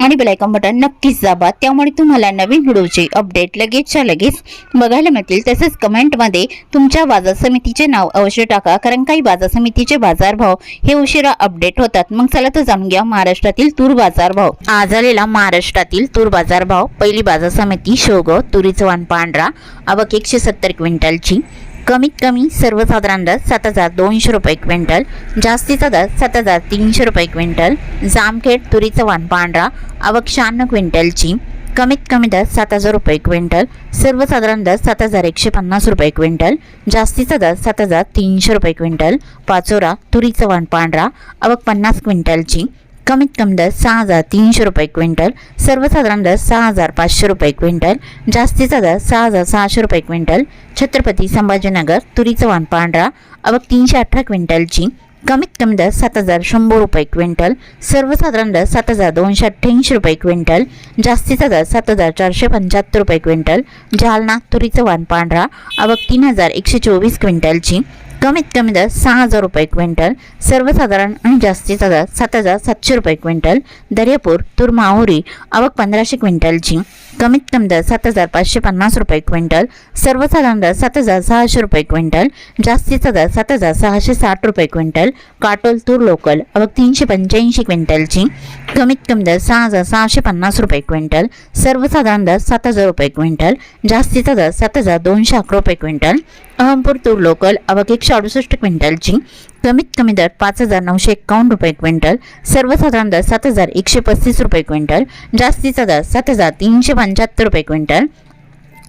आणि bell icon button नक्कीच दाबा. त्यामुळे तुम्हाला नवीन व्हिडिओचे अपडेट लगेचच्या लगेच बघायला मिळतील. तसेच कमेंटमध्ये तुमच्या बाजार समितीचे नाव अवश्य टाका कारण काही बाजार समितीचे बाजारभाव हे उशिरा अपडेट होतात. मग चला तर जाणून घ्या महाराष्ट्रातील तूर बाजारभाव. आज आलेला महाराष्ट्रातील तूर बाजारभाव पहिली बाजार समिती शोग तुरी वाण पांढरा आवक एकशे सत्तर क्विंटलची. कमीत कमी सर्वसाधारण दर सात हजार दोनशे रुपये क्विंटल जास्तीचा दर सात हजार तीनशे रुपये क्विंटल जामखेड तुरीचं वाण पांढरा आवक शहाण्णव क्विंटलची कमीत कमी दर सात हजार रुपये क्विंटल सर्वसाधारण दर सात हजार एकशे पन्नास रुपये क्विंटल जास्तीचा दर सात हजार तीनशे रुपये क्विंटल पाचोरा तुरीचं वाण पांढरा आवक पन्नास क्विंटलची कमीत कमी दर सहा हजार तीनशे रुपये क्विंटल सर्वसाधारण दर सहा हजार पाचशे रुपये क्विंटल जास्तीचा दर सहा हजार सहाशे रुपये क्विंटल छत्रपती संभाजीनगर तुरीचं वाण पांढरा आवक तीनशे अठरा क्विंटलची कमीत कमी दर सात हजार शंभर रुपये क्विंटल सर्वसाधारण दर सात हजार दोनशे अठ्ठ्याऐंशी रुपये क्विंटल जास्तीचा दर सात हजार चारशे पंच्याहत्तर रुपये क्विंटल जालना तुरीचं वाण पांढरा आवक तीन हजार एकशे चोवीस क्विंटलची कमीत कमी दर सहा हजार रुपये क्विंटल सर्वसाधारण आणि जास्तीचा दर सात हजार सातशे रुपये क्विंटल दर्यापूर तूर माहुरी आवक पंधराशे क्विंटलची. कमीत कमी दर सात हजार पाचशे पन्नास रुपये क्विंटल सर्वसाधारण दर सात हजार सहाशे रुपये क्विंटल जास्तीचा दर सात हजार सहाशे साठ रुपये क्विंटल काटोल तूर लोकल अवघ तीनशे पंच्याऐंशी क्विंटलची कमीत कमी दर सहा हजार सहाशे पन्नास रुपये क्विंटल सर्वसाधारण दर सात हजार रुपये क्विंटल जास्तीचा दर सात हजार दोनशे अकरा रुपये क्विंटल अहमपूर तूर लोकल अवघ एकशे अडुसष्ट क्विंटलची कमीत कमी दर पाच हजार नऊशे एक्कावन्न रुपये क्विंटल सर्वसाधारण दर सात हजार एकशे पस्तीस रुपये क्विंटल जास्तीचा दर सात हजार तीनशे पंच्याहत्तर रुपये क्विंटल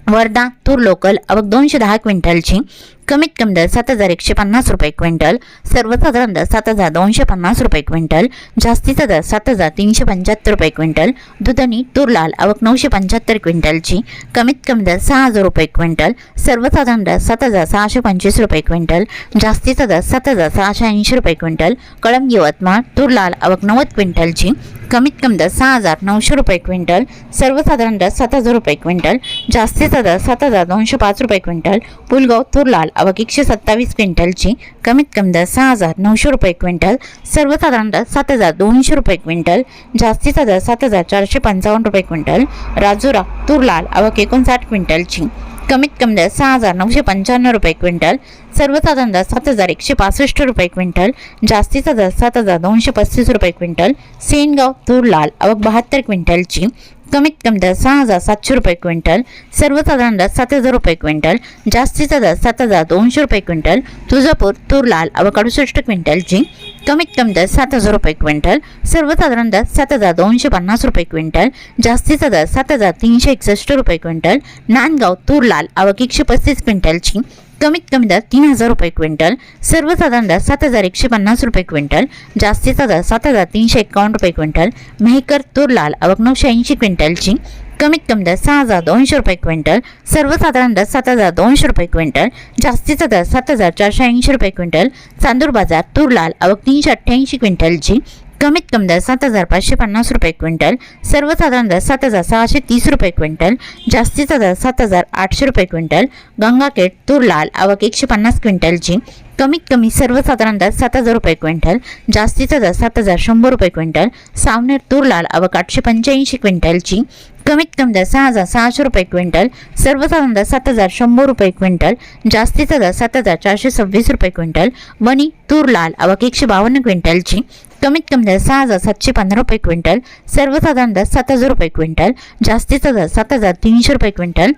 वर्धा तूर लोकल अवघ दोनशे दहा क्विंटलची कमीत कमी दर सात हजार एकशे पन्नास रुपये क्विंटल सर्वसाधारण दर सात हजार दोनशे पन्नास रुपये क्विंटल जास्तीचा दर सात हजार तीनशे पंच्याहत्तर रुपये क्विंटल दुधनी तूर लाल आवक नऊशे पंच्याहत्तर क्विंटलची कमीत कमी दर सहा हजार रुपये क्विंटल सर्वसाधारण दर सात हजार सहाशे पंचवीस रुपये क्विंटल जास्तीचा दर सात हजार सहाशे ऐंशी रुपये क्विंटल कळंब यवतमाळ तूर लाल आवक नव्वद क्विंटलची कमीत कमी दर सहा हजार नऊशे रुपये क्विंटल सर्वसाधारण दर सात हजार रुपये क्विंटल जास्तीचा दर सात हजार दोनशे पाच रुपये क्विंटल पुलगाव तुरलाल आवक एकशे सत्तावीस क्विंटलची कमीत कमी दर सहा हजार नऊशे रुपये क्विंटल सर्वसाधारण दर सात हजार दोनशे रुपये क्विंटल जास्तीचा दर सात हजार चारशे पंचावन्न रुपये क्विंटल राजुरा तूर लाल आवक एकोणसाठ क्विंटलची. कमीत कमी दर सहा हजार नऊशे पंच्याण्णव रुपये क्विंटल सर्वसाधारण दर सात हजार एकशे पासष्ट रुपये क्विंटल जास्तीचा दर सात हजार दोनशे पस्तीस रुपये क्विंटल सेनगाव तूर लाल अवघ बहात्तर क्विंटलची कमीत कमी दर सहा हजार सातशे रुपये क्विंटल सर्वसाधारण दर सात हजार रुपये क्विंटल जास्तीचा दर सात हजार दोनशे रुपये क्विंटल तुळजापूर तूर लाल आवक अडुसष्ट क्विंटलची कमीत कमी दर सात हजार रुपये क्विंटल सर्वसाधारण दर सात हजार दोनशे पन्नास रुपये क्विंटल जास्तीचा दर सात हजार तीनशे एकसष्ट रुपये क्विंटल नांदगाव तूर लाल आवक एकशे पस्तीस क्विंटलची कमीत कमी दर तीन हजार रुपये क्विंटल सर्वसाधारण दर सात हजार एकशे पन्नास रुपये क्विंटल जास्तीचा दर सात हजार तीनशे एकावन्न रुपये क्विंटल मेहकर तूर लाल आवक नऊशे ऐंशी क्विंटलची कमीत कमी दर सहा हजार दोनशे रुपये क्विंटल सर्वसाधारण दर सात हजार दोनशे रुपये क्विंटल जास्तीचा दर सात हजार चारशे ऐंशी रुपये क्विंटल चांदूर बाजार तूर लाल आवक तीनशे अठ्ठ्याऐंशी क्विंटलची कमीत कमी दर सात हजार पाचशे पन्नास रुपये क्विंटल सर्वसाधारण दर सात हजार सहाशे तीस रुपये क्विंटल जास्तीचा दर सात हजार आठशे रुपये क्विंटल गंगाखेड तूर लाल आवक एकशे पन्नास क्विंटलची कमीत कमी सर्वसाधारण दर सात हजार रुपये क्विंटल जास्तीचा दर सात हजार शंभर रुपये क्विंटल सावनेर तूर लाल आवक आठशे पंच्याऐंशी क्विंटलची कमीत कमी दर सहा हजार सहाशे रुपये क्विंटल सर्वसाधारण दर सात हजार शंभर रुपये क्विंटल जास्तीचा दर सात हजार चारशे सव्वीस रुपये क्विंटल वणी तूर लाल आवक एकशे बावन्न क्विंटलची कमीत कमी दर सहा हजार सातशे पंधरा रुपये क्विंटल सर्वसाधारण दर सात हजार रुपये क्विंटल जास्तीचा दर सात हजार तीनशे रुपये क्विंटल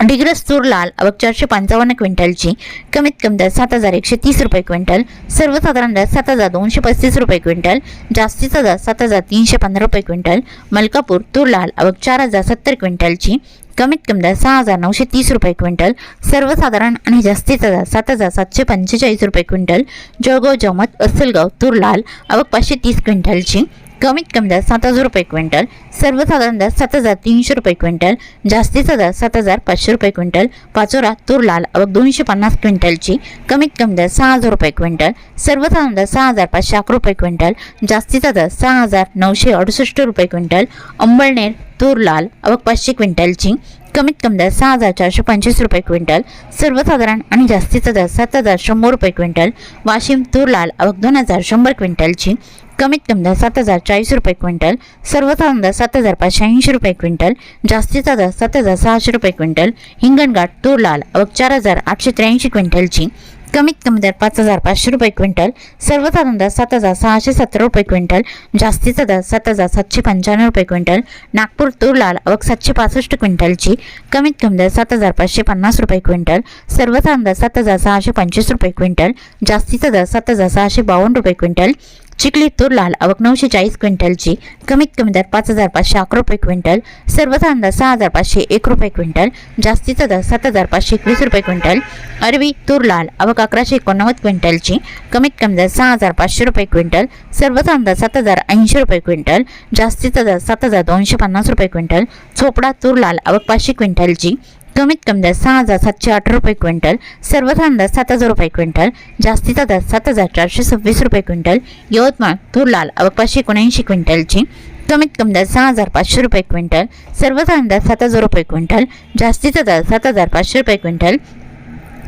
डिग्रस तूर लाल अवक चारशे पंचावन्न क्विंटलची कमीत कमी दर सात हजार एकशे तीस रुपये क्विंटल सर्वसाधारण दर सात हजार दोनशे पस्तीस रुपये क्विंटल जास्तीचा दर सात हजार तीनशे पंधरा रुपये क्विंटल मलकापूर तूर लाल अवक चार हजार सत्तर क्विंटलची कमीत कमी दर सहा हजार नऊशे तीस रुपये क्विंटल सर्वसाधारण आणि जास्तीचा दर सात हजार सातशे पंचेचाळीस रुपये क्विंटल जळगाव जमत अस्सलगाव तूर लाल अवक पाचशे तीस क्विंटलची कमीत कमी दर सात हजार रुपये क्विंटल सर्वसाधारण दर सात हजार तीनशे रुपये क्विंटल जास्तीचा दर सात हजार पाचशे रुपये क्विंटल पाचोरा तूर लाल आवक दोनशे पन्नास क्विंटलची कमीत कमी दर सहा हजार रुपये क्विंटल सर्वसाधारण दर सहा हजार पाचशे अकरा रुपये क्विंटल जास्तीचा दर सहा हजार नऊशे अडुसष्ट रुपये क्विंटल अंबळनेर तूर लाल आवक पाचशे क्विंटलची कमीत कमी दर सहा हजार चारशे पंचवीस रुपये क्विंटल सर्वसाधारण आणि जास्तीचा दर सात हजार शंभर रुपये क्विंटल वाशिम तूर लाल आवक दोन हजार शंभर क्विंटलची कमीत कमी दर सात हजार चाळीस रुपये क्विंटल सर्वसाधारण दर सात हजार पाचशे ऐंशी रुपये क्विंटल जास्तीचा दर सात हजार सहाशे रुपये क्विंटल हिंगणघाट तूर लाल आवक चार हजार आठशे त्र्याऐंशी क्विंटलची कमीत कमी दर पाच हजार पाचशे रुपये क्विंटल सर्वसाधारण दर सात हजार सहाशे सतरा रुपये क्विंटल जास्तीचा दर सात हजार सातशे पंच्याण्णव रुपये क्विंटल नागपूर तूर लाल अवक सातशे पासष्ट क्विंटलची कमीत कमी दर सात हजार पाचशे पन्नास रुपये क्विंटल सर्वसाधारण दर सात हजार सहाशे पंचवीस रुपये क्विंटल जास्तीचा दर सात हजार सहाशे बावन्न रुपये क्विंटल चिखली तूर लाल अवक नऊशे चाळीस क्विंटलची कमीत कमी दर पाच हजार पाचशे अकरा रुपये क्विंटल सर्वसाधारण दर सहा हजार पाचशे एक रुपये क्विंटल जास्तीचा दर सात हजार पाचशे एकवीस रुपये क्विंटल अरवी तूर लाल अवक अकराशे एकोणनव्वद क्विंटलची कमीत कमी दर सहा हजार पाचशे रुपये क्विंटल सर्वसाधारण दर सात हजार ऐंशी रुपये क्विंटल जास्तीचा दर सात हजार दोनशे पन्नास रुपये क्विंटल चोपडा तूर लाल अवक पाचशे क्विंटलची कमीत कमी दर सहा हजार सातशे अठरा रुपये क्विंटल सर्वसाधारण दर सात हजार रुपये क्विंटल जास्तीचा दर सात हजार चारशे सव्वीस रुपये क्विंटल यवतमाळ तूर लाल अवक पाचशे एकोणऐंशी क्विंटलची कमीत कमी दर सहा हजार पाचशे रुपये क्विंटल सर्वसाधारण दर सात हजार रुपये क्विंटल जास्तीचा दर सात हजार पाचशे रुपये क्विंटल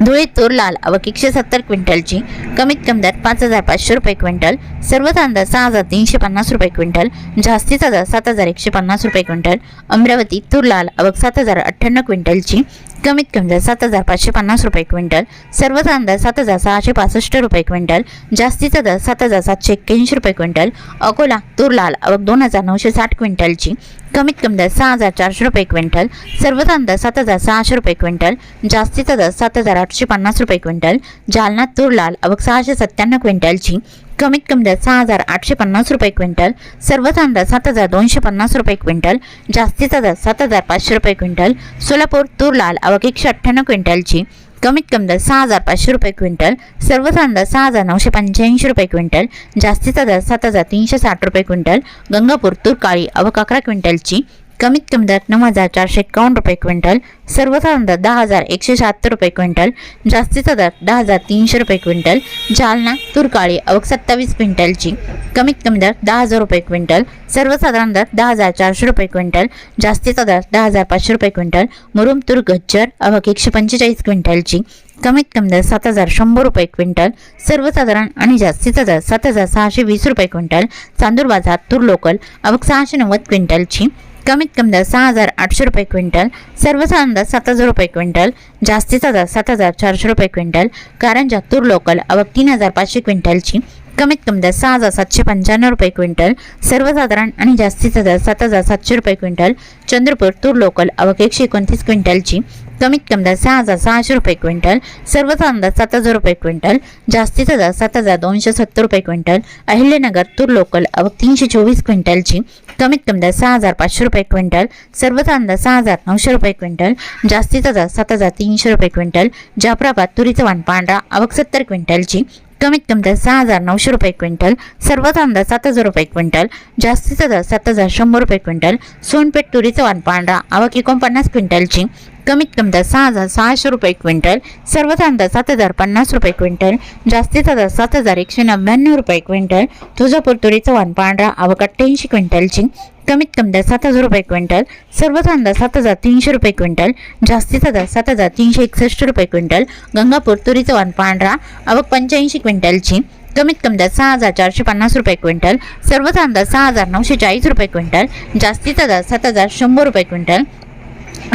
धुळे तूर लाल अवक एकशे सत्तर क्विंटलची. कमीत कमी दर पाच हजार पाचशे रुपये क्विंटल. सर्व दर सहा हजार तीनशे पन्नास रुपये क्विंटल. जास्तीचा दर सात हजार एकशे पन्नास रुपये क्विंटल. अमरावती तूर लाल अवक सात हजार अठ्ठ्याण्णव क्विंटलची. कमीत कमी दर सात हजार पाचशे पन्नास रुपये क्विंटल सर्वचा दर सात हजार सहाशे पासष्ट रुपये क्विंटल जास्तीचा दर सात हजार सातशे एक्क्याऐंशी रुपये क्विंटल अकोला तूर लाल अवक दोन हजार नऊशे साठ क्विंटलची कमीत कमी दर सहा हजार चारशे रुपये क्विंटल सर्वचा दर सात हजार सहाशे रुपये क्विंटल जास्तीचा दर सात हजार आठशे पन्नास रुपये क्विंटल जालना तूर लाल अवक सहाशे सत्त्याण्णव क्विंटलची कमीत कमी दर सहा हजार आठशे पन्नास रुपये क्विंटल सर्व दर सात हजार दोनशे पन्नास रुपये क्विंटल जास्तीचा दर सात हजार पाचशे रुपये क्विंटल सोलापूर तूर लाल अवक एकशे अठ्ठ्याण्णव क्विंटलची कमीत कमी दर सहा हजार पाचशे रुपये क्विंटल सर्व दर सहा हजार नऊशे पंच्याऐंशी रुपये क्विंटल जास्तीचा दर सात हजार तीनशे साठ रुपये क्विंटल गंगापूर तूर काळी अवक अकरा क्विंटलची कमीत कमी दर नऊ हजार चारशे एकावन्न रुपये क्विंटल सर्वसाधारण दर दहा हजार एकशे शहात्तर रुपये क्विंटल जास्तीचा दर दहा हजार तीनशे रुपये क्विंटल जालना तूर काळी अवक सत्तावीस क्विंटलची. कमीत कमी दर दहा हजार रुपये क्विंटल सर्वसाधारण दर दहा हजार चारशे रुपये क्विंटल जास्तीचा दर दहा हजार पाचशे रुपये क्विंटल मुरुम तूर गज्जर अवक एकशे पंचेचाळीस क्विंटलची. कमीत कमी दर सात हजार शंभर रुपये क्विंटल सर्वसाधारण आणि जास्तीचा दर सात हजार सहाशे वीस रुपये क्विंटल चांदूर बाजार तूर लोकल अवक सहाशे नव्वद क्विंटलची. कमीत कमी दर सहा हजार आठशे रुपये क्विंटल सर्वसाधारण दर सात हजार रुपये क्विंटल जास्तीचा दर सात हजार चारशे रुपये क्विंटल कारंजा तूर लोकल अवघ तीन हजार पाचशे क्विंटलची कमीत कमी दर सहा हजार सातशे पंच्याण्णव रुपये क्विंटल सर्वसाधारण आणि जास्तीचा दर सात हजार सातशे रुपये क्विंटल चंद्रपूर तूर लोकल अवघ एकशे एकोणतीस क्विंटलची. कमीत कमी दर सहा हजार सहाशे रुपये क्विंटल सर्वसाधारण दर सात हजार रुपये क्विंटल जास्तीचा दर सात हजार दोनशे सत्तर रुपये क्विंटल अहिल्यानगर तूर लोकल अवघ तीनशे चोवीस क्विंटलची. कमीत कमी दर सहा हजार पाचशे रुपये क्विंटल सर्वसाधारण दर सहा हजार नऊशे रुपये क्विंटल जास्तीचा दर सात हजार तीनशे रुपये क्विंटल जाफराबाद तुरीचं वाण पांढरा अवघ सत्तर क्विंटलची. कमीत कमी दर सहा हजार नऊशे रुपये क्विंटल सर्वात दर सात हजार रुपये क्विंटल जास्तीचा दर सात हजार शंभर रुपये क्विंटल सोनपेठ तुरीचं वाण पांढरा आवक एकोणपन्नास क्विंटलची कमीत कमी दर सहा हजार सहाशे रुपये क्विंटल सर्वात दर सात हजार पन्नास रुपये क्विंटल जास्तीचा दर सात हजार एकशे नव्याण्णव रुपये क्विंटल तुळजापूर तुरीचं वाण पांढरा आवक अठ्ठ्याऐंशी क्विंटलची कमीत कमी दर सात हजार रुपये क्विंटल सर्वच दर सात हजार तीनशे रुपये क्विंटल जास्तीचा दर सात हजार तीनशे एकसष्ट रुपये क्विंटल गंगापूर तुरीचं वाण पांढरा आवक पंच्याऐंशी क्विंटलची कमीत कमी दर सहा हजार चारशे पन्नास रुपये क्विंटल सर्वच दर सहा हजार नऊशे चाळीस रुपये क्विंटल जास्तीचा दर सात हजार शंभर रुपये क्विंटल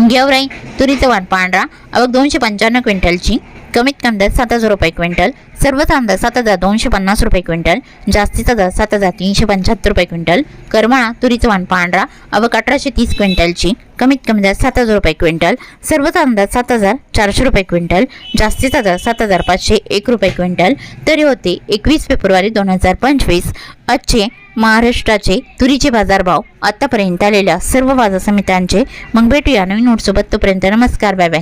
गेवराई तुरीचं वाण पांढरा अवक दोनशे पंच्याण्णव क्विंटलची कमीत कमी सात हजार रुपये क्विंटल सर्व कांदा सात हजार दोनशे पन्नास रुपये क्विंटल जास्तीचा दर सात हजार तीनशे पंच्याहत्तर रुपये क्विंटल करमाळा तुरीचं वाण पांढरा अवक अठराशे तीस क्विंटलची कमीत कमी दर सात हजार रुपये क्विंटल सर्व कांदा सात हजार चारशे रुपये क्विंटल जास्तीचा दर सात हजार पाचशे एक रुपये क्विंटल तरी होते एकवीस फेब्रुवारी दोन हजार पंचवीस आजचे महाराष्ट्राचे तुरीचे बाजारभाव आतापर्यंत आलेल्या सर्व बाजार समित्यांचे मग भेटूया नवीन नोटसोबत तोपर्यंत नमस्कार बाय बाय.